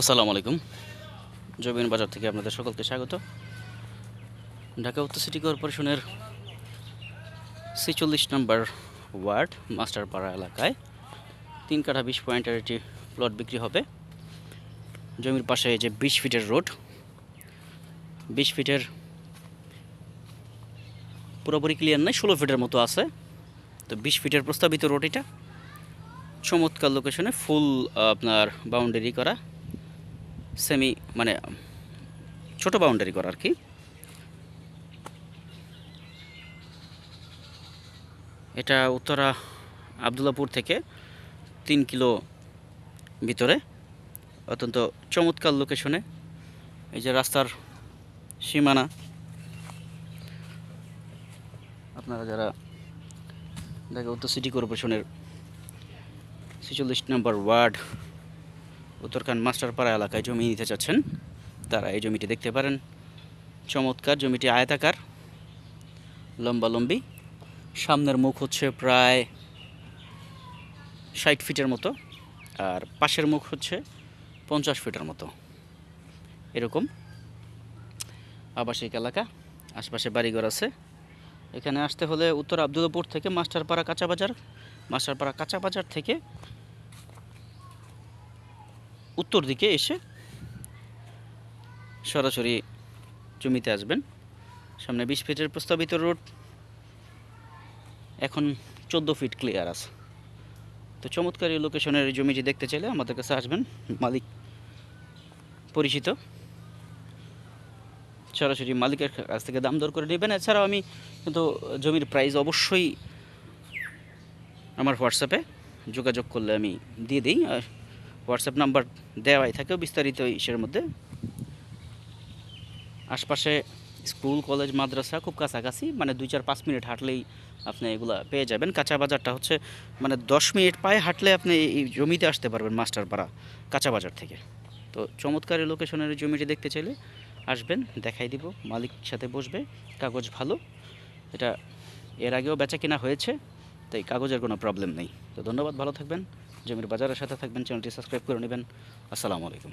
আসসালামু আলাইকুম। জবিন বাজার থেকে আপনাদের সকলকে স্বাগত। ঢাকা উত্তর সিটি কর্পোরেশনের ছেচল্লিশ নম্বর ওয়ার্ড, মাস্টারপাড়া এলাকায় তিন কাঠা বিশ পয়েন্টের একটি প্লট বিক্রি হবে। জমির পাশে যে বিশ ফিটের রোড, বিশ ফিটের পুরোপুরি ক্লিয়ার নাই, ষোলো ফিটের মতো আছে। তো বিশ ফিটের প্রস্তাবিত রোড এটা। চমৎকার লোকেশনে ফুল আপনার বাউন্ডারি করা। সেমি মানে ছোট বাউন্ডারি করা আর কি। এটা উত্তরা, আবদুল্লাপুর থেকে তিন কিলো ভিতরে। অত্যন্ত চমৎকার লোকেশনে এই যে রাস্তার সীমানা। আপনারা যারা ঢাকা উত্তর সিটি কর্পোরেশনের ছেচল্লিশ নম্বর ওয়ার্ড উত্তরখান মাস্টারপাড়া এলাকায় জমি নিতে চাচ্ছেন। তারা এই জমিটি দেখতে পারেন। চমৎকার জমিটি আয়তাকার লম্বালম্বি সামনের মুখ হচ্ছে প্রায় ষাট ফিটের মতো আর পাশের মুখ হচ্ছে পঞ্চাশ ফিটের মতো। এরকম আবাসিক এলাকা, আশপাশে বাড়িঘর আছে। এখানে আসতে হলে উত্তর আবদুল্লাপুর থেকে মাস্টারপাড়া কাঁচা বাজার, মাস্টারপাড়া কাঁচা বাজার থেকে উত্তর দিকে এসে সরাসরি জমিতে আসবেন। সামনে বিশ ফিটের প্রস্তাবিত রোড। এখন চোদ্দ ফিট ক্লিয়ার আছে। তো চমৎকার এই লোকেশনের জমিটি দেখতে চাইলে আমাদের কাছে আসবেন। মালিক পরিচিত। সরাসরি মালিকের কাছ থেকে দাম দর করে নেবেন। এছাড়াও আমি কিন্তু জমির প্রাইস অবশ্যই আমার হোয়াটসঅ্যাপে যোগাযোগ করলে আমি দিয়ে দিই। আর হোয়াটসঅ্যাপ নাম্বার দেওয়াই থাকে বিস্তারিত ইসের মধ্যে। আশপাশে স্কুল, কলেজ, মাদ্রাসা খুব কাছাকাছি মানে দুই চার পাঁচ মিনিট হাঁটলেই আপনি এগুলা পেয়ে যাবেন। কাঁচা বাজারটা হচ্ছে মানে দশ মিনিট পায়ে হাঁটলে আপনি এই জমিতে আসতে পারবেন মাস্টার মাস্টারপাড়া কাঁচা বাজার থেকে। তো চমৎকার লোকেশনের জমিটি দেখতে চাইলে আসবেন, দেখাই দিব, মালিক সাথে বসবে, কাগজ ভালো। এটা এর আগেও বেচা কেনা হয়েছে। তাই কাগজের কোনো প্রবলেম নেই। তো ধন্যবাদ, ভালো থাকবেন। জমির বাজারের সাথে থাকবেন চ্যানেলটি সাবস্ক্রাইব করে নেবেন। আসসালামু আলাইকুম।